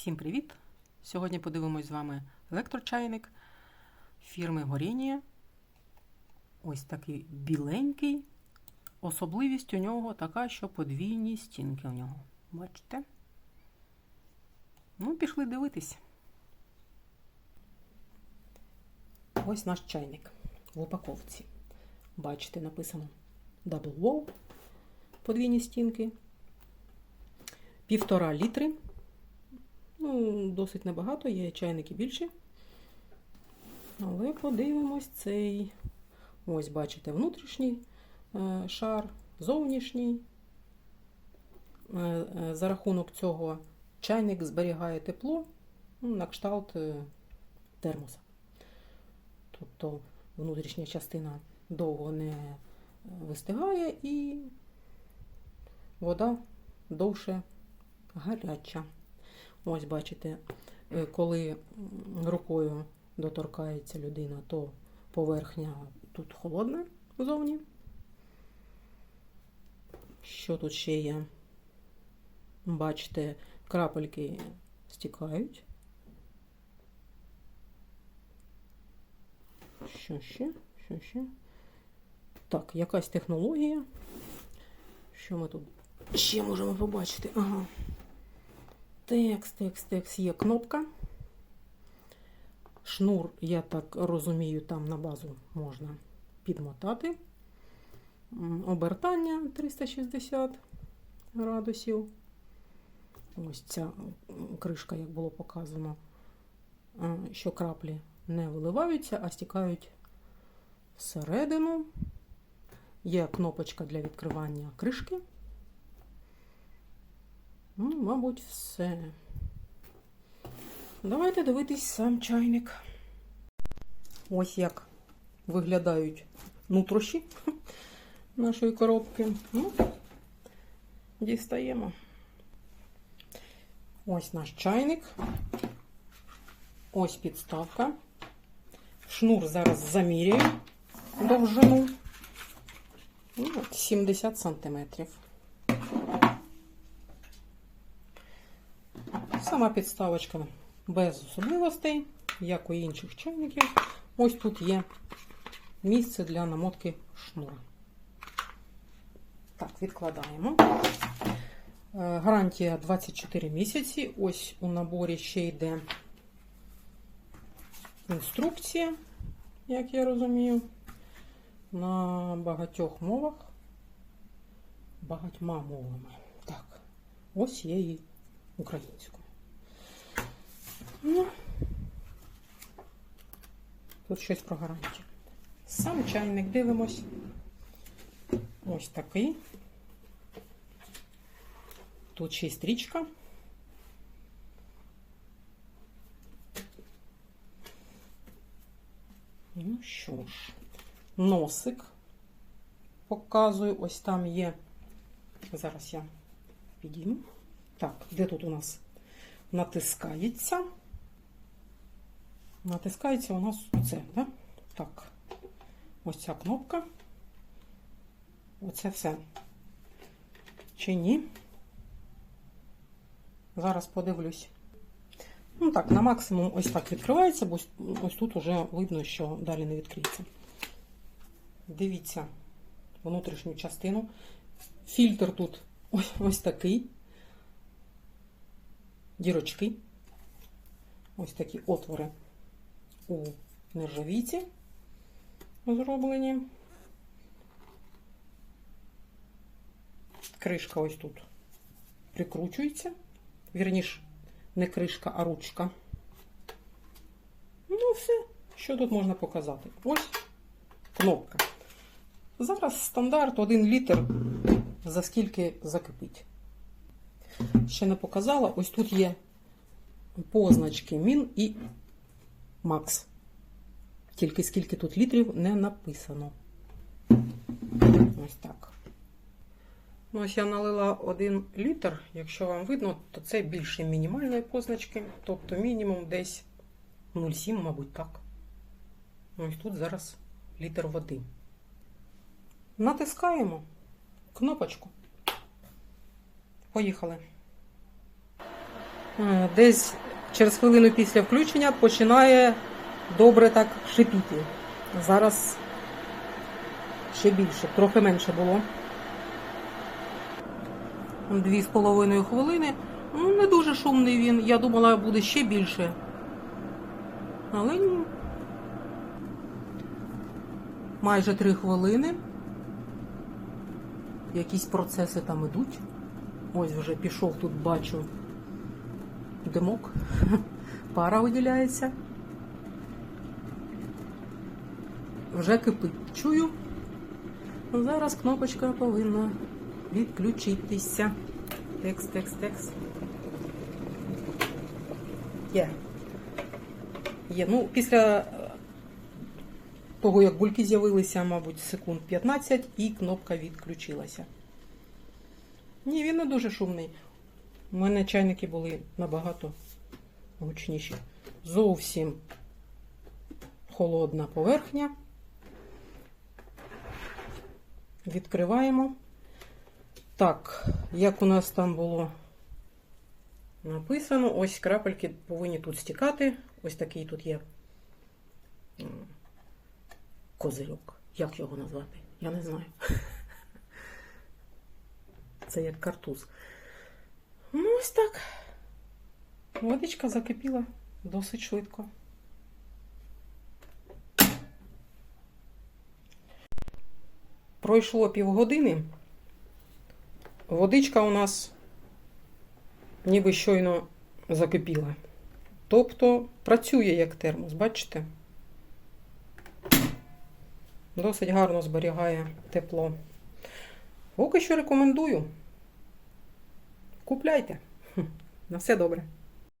Всім привіт! Сьогодні подивимось з вами електрочайник фірми Горінія. Ось такий біленький. Особливість у нього така, що подвійні стінки у нього. Бачите? Ну, пішли дивитись. Ось наш чайник в упаковці. Бачите, написано Double Wall. Подвійні стінки. Півтора літри. Ну, досить небагато, є чайники більші. Але подивимось цей. Ось, бачите, внутрішній е, шар, зовнішній. Е, е, За рахунок цього чайник зберігає тепло ну, на кшталт термоса. Тобто внутрішня частина довго не вистигає і вода довше гаряча. Ось, бачите, е, коли рукою доторкається людина, то поверхня тут холодна зовні. Що тут ще є? Бачите, крапельки стікають. Що ще? Що ще? Так, якась технологія. Що ми тут ще можемо побачити? Ага. Текст, текст, текст. Є кнопка. Шнур, я так розумію, там на базу можна підмотати. Обертання 360 градусів. Ось ця кришка, як було показано, е, що краплі не виливаються, а стікають всередину. Є кнопочка для відкривання кришки. Ну, мабуть, все. Давайте дивитись сам чайник. Ось як виглядають нутрощі нашої коробки. Ну, дістаємо. Ось наш чайник. Ось підставка. Шнур зараз замірюю довжину. Ну, от 70 сантиметрів. Сама підставочка без особливостей, як у інших чайників. Ось тут є місце для намотки шнура. Так, відкладаємо. Е, Гарантія 24 місяці. Ось у наборі ще йде інструкція, як я розумію, на багатьох мовах. Багатьма мовами. Так, ось є і українською. Ну, тут щось про гарантію. Сам чайник дивимось. Ось такий. Тут ще й стрічка. Ну що ж, носик показую. Ось там є. Зараз я підійму. Так, де тут у нас натискається? Натискається у нас це, да? Так. Ось ця кнопка. Оце все. Чи ні? Зараз подивлюсь. Ну так, на максимум ось так відкривається, бо ось тут вже видно, що далі не відкриється. Дивіться внутрішню частину. Фільтр тут ось, ось такий. Дірочки. Ось такі отвори у нержавійці зроблені. Кришка ось тут прикручується. Вірніш, не кришка, а ручка. Ну, все, що тут можна показати? Ось кнопка. Зараз стандарт 1 літр, за скільки закипить. Ще не показала. Ось тут є позначки Мін і Макс. Тільки скільки тут літрів не написано. Ось так. Ну, ось я налила 1 літр. Якщо вам видно, то це більше мінімальної позначки. Тобто мінімум десь 0,7, мабуть, так. Ось тут зараз літр води. Натискаємо кнопочку. Поїхали. Е, Десь через хвилину після включення починає добре так шипіти. Зараз ще більше, трохи менше було. Дві з половиною хвилини. Ну, не дуже шумний він. Я думала, буде ще більше. Але ні. Майже три хвилини. Якісь процеси там ідуть. Ось вже пішов тут, бачу димок. Пара виділяється. Вже кипить. Чую. Зараз кнопочка повинна відключитися. Текс, текс, текс. Є. Є. Ну, після е, того, як бульки з'явилися, мабуть, секунд 15, і кнопка відключилася. Ні, він не дуже шумний. У мене чайники були набагато гучніші. Зовсім холодна поверхня. Відкриваємо. Так, як у нас там було написано, ось крапельки повинні тут стікати. Ось такий тут є козирьок. Як його назвати? Я не знаю. Це як картуз. Ну, ось так. Водичка закипіла досить швидко. Пройшло півгодини. Водичка у нас ніби щойно закипіла. Тобто працює як термос, бачите? Досить гарно зберігає тепло. Поки що рекомендую. Купляйте. На все добре.